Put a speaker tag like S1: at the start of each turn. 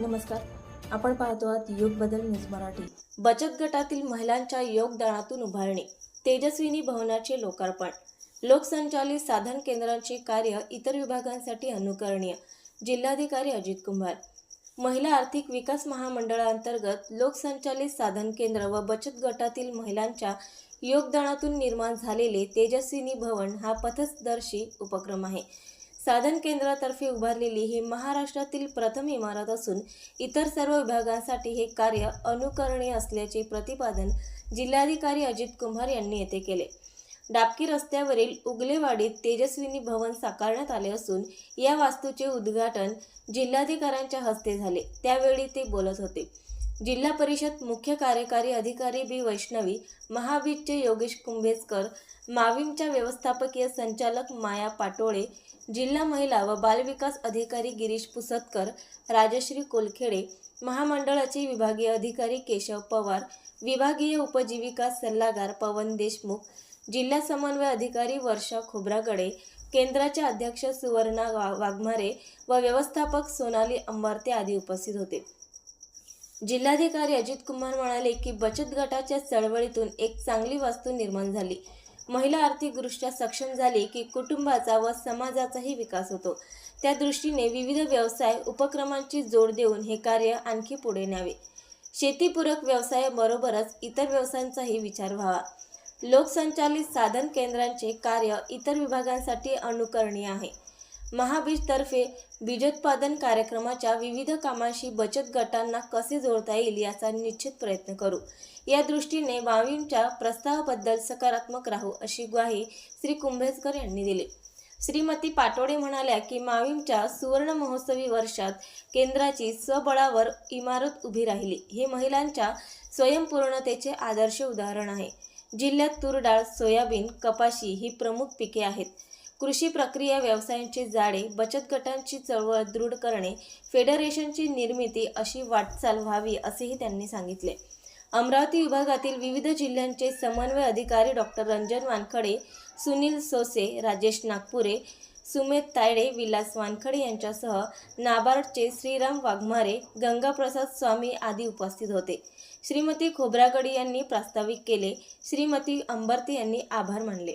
S1: नमस्कार. आपण पाहतो आहात योग बदल न्यूज मराठी. बचत गटातील महिलांच्या योगदानातून उभारणी तेजस्विनी भवनाचे लोकार्पण लोकसंचालित साधन केंद्रांचे कार्य इतर विभागांसाठी अनुकरणीय जिल्हाधिकारी अजित कुंभार. महिला आर्थिक विकास महामंडळाअंतर्गत लोकसंचालित साधन केंद्र व बचत गटातील महिलांच्या योगदानातून निर्माण झालेले तेजस्विनी भवन हा पथदर्शी उपक्रम आहे. साधन केंद्रातर्फे उभारलेली ही महाराष्ट्रातील प्रथम इमारत असून इतर सर्व विभागांसाठी हे कार्य अनुकरणीय असल्याचे प्रतिपादन जिल्हाधिकारी अजित कुमार यांनी येथे केले. डाबकी रस्त्यावरील उगलेवाडीत तेजस्विनी भवन साकारण्यात आले असून या वास्तूचे उद्घाटन जिल्हाधिकाऱ्यांच्या हस्ते झाले. त्यावेळी ते बोलत होते. जिल्हा परिषद मुख्य कार्यकारी अधिकारी बी. वैष्णवी महावीरचे योगेश कुंभेजकर माविमच्या व्यवस्थापकीय संचालक माया पाटोळे जिल्हा महिला व बालविकास अधिकारी गिरीश पुसतकर राजश्री कोलखेडे महामंडळाचे विभागीय अधिकारी केशव पवार विभागीय उपजीविका सल्लागार पवन देशमुख जिल्हा समन्वय अधिकारी वर्षा खोब्रागडे केंद्राचे अध्यक्ष सुवर्णा वा- वाघमारे व व्यवस्थापक सोनाली अंबारते आदी उपस्थित होते. जिल्हाधिकारी अजित कुमार म्हणाले की बचत गटाच्या चळवळीतून एक चांगली वास्तू निर्माण झाली. महिला आर्थिकदृष्ट्या सक्षम झाली की कुटुंबाचा व समाजाचाही विकास होतो. त्या दृष्टीने विविध व्यवसाय उपक्रमांची जोड देऊन हे कार्य आणखी पुढे न्यावे. शेतीपूरक व्यवसायाबरोबरच इतर व्यवसायांचाही विचार व्हावा. लोकसंचालित साधन केंद्रांचे कार्य इतर विभागांसाठी अनुकरणीय आहे. महाबीजतर्फे बीजोत्पादन कार्यक्रमाच्या विविध कामांशी बचत गटांना कसे जोडता येईल याचा निश्चित प्रयत्न करू. या दृष्टीने वावींच्या प्रस्तावाबद्दल सकारात्मक राहू अशी ग्वाही श्री कुंभेजकर यांनी दिली. श्रीमती पाटोडे म्हणाल्या की माविमच्या सुवर्ण महोत्सवी वर्षात केंद्राची स्वबळावर इमारत उभी राहिली. हे महिलांच्या स्वयंपूर्णतेचे आदर्श उदाहरण आहे. जिल्ह्यात तूर डाळ सोयाबीन कपाशी ही प्रमुख पिके आहेत. कृषी प्रक्रिया व्यवसायांचे जाळे बचत गटांची चळवळ दृढ करणे फेडरेशनची निर्मिती अशी वाटचाल व्हावी असेही त्यांनी सांगितले. अमरावती विभागातील विविध जिल्ह्यांचे समन्वय अधिकारी डॉक्टर रंजन वानखडे सुनील सोसे राजेश नागपुरे सुमेध तायडे विलास वानखडे यांच्यासह नाबार्डचे श्रीराम वाघमारे गंगाप्रसाद स्वामी आदी उपस्थित होते. श्रीमती खोब्रागडी यांनी प्रास्ताविक केले. श्रीमती अंबरते यांनी आभार मानले.